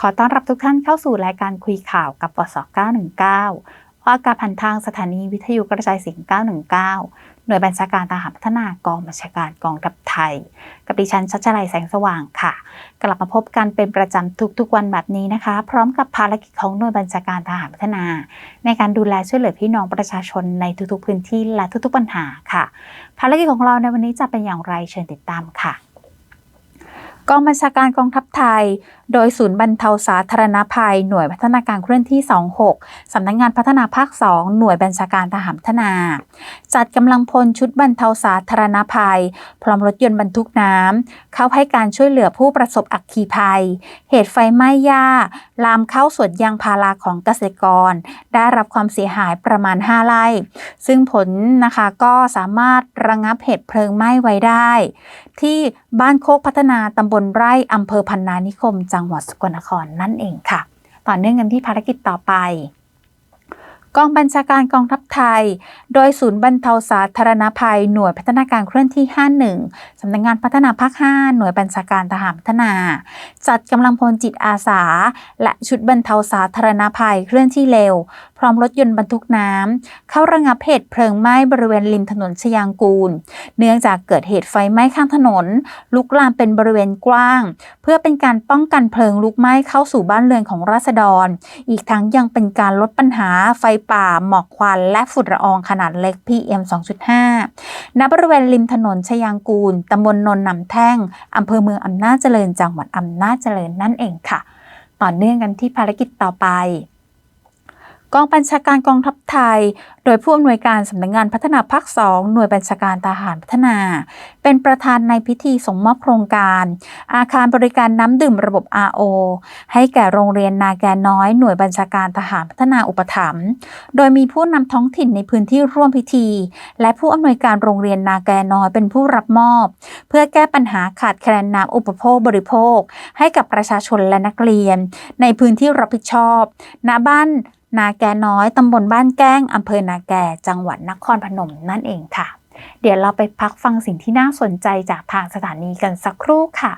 ขอต้อนรับทุกท่านเข้าสู่รายการคุยข่าวกับวส919ว่าการพันทางสถานีวิทยุกระจายเสียง 919 หน่วยบัญชาการทหารพัฒนากองบัญชาการกองทัพไทย กับดิฉันชัชลัยแสงสว่างค่ะ กลับมาพบกันเป็นประจำทุกๆวันแบบนี้นะคะ พร้อมกับภารกิจของหน่วยบัญชาการทหารพัฒนา ในการดูแลช่วยเหลือพี่น้องประชาชนในทุกๆพื้นที่และทุกๆปัญหาค่ะ ภารกิจของเราในวันนี้จะเป็นอย่างไรเชิญติดตามค่ะ กองบัญชาการกองทัพไทย โดยศูนย์บรรเทาสาธารณภัย หน่วยพัฒนาการเคลื่อนที่ 26 สำนักงงานพัฒนาภาค 2 หน่วยบัญชาการทหารพัฒนา จัดกำลังพลชุดบรรเทาสาธารณภัย พร้อมรถยนต์บรรทุกน้ำ เข้าให้การช่วยเหลือผู้ประสบอัคคีภัย เหตุไฟไหม้หญ้า ลามเข้าสวนยางพาราของเกษตรกร ได้รับความเสียหายประมาณ 5 ไร่ ซึ่งผลนะคะก็สามารถระงับเหตุเพลิงไหม้ไว้ได้ ที่บ้านโคกพัฒนาตำบลไร่อำเภอพันนานิคม จังหวัดสกลนครนั่นเองค่ะ ต่อเนื่องกันที่ภารกิจต่อไปกองบัญชาการกองทัพไทย โดยศูนย์บรรเทาสาธารณภัย หน่วยพัฒนาการเคลื่อนที่ 51 สำนักงงานพัฒนาภาค 5 หน่วยบัญชาการทหารพัฒนา จัดกำลังพลจิตอาสา และชุดบรรเทาสาธารณภัยเคลื่อนที่เร็วพร้อมรถยนต์บรรทุกน้ำเข้าระงับเหตุเพลิงไหม้บริเวณริมถนนชยางกูล เนื่องจากเกิดเหตุไฟไหม้ข้างถนน ลุกลามเป็นบริเวณกว้าง เพื่อเป็นการป้องกันเพลิงลุกไหม้เข้าสู่บ้านเรือนของราษฎร อีกทั้งยังเป็นการลดปัญหาไฟป่า หมอกควัน และฝุ่นละอองขนาดเล็ก PM 2.5 ณ บริเวณริมถนนชยางกูลตำบลนนนำแท่งอำเภอเมืองอำนาจเจริญจังหวัดอำนาจเจริญนั่นเองค่ะ ต่อเนื่องกันที่ภารกิจต่อไป กองบัญชาการกองทัพไทย โดยผู้อำนวยการสำนักงงานพัฒนาภาค2หน่วยบัญชาการทหารพัฒนา เป็นประธานในพิธีส่งมอบโครงการ อาคารบริการน้ำดื่มระบบ RO ให้แก่โรงเรียนนาแกน้อยหน่วยบัญชาการทหารพัฒนาอุปถัมภ์โดยมีผู้นำท้องถิ่นในพื้นที่ร่วมพิธี และผู้อำนวยการโรงเรียนนาแกน้อยเป็นผู้รับมอบ เพื่อแก้ปัญหาขาดแคลนน้ำอุปโภคบริโภค ให้กับประชาชนและนักเรียน ในพื้นที่รับผิดชอบณบ้าน นาแกน้อยตำบลบ้านแก้งอำเภอนาแกจังหวัดนครพนมนั่นเองค่ะ เดี๋ยวเราไปพักฟังสิ่งที่น่าสนใจจากทางสถานีกันสักครู่ค่ะ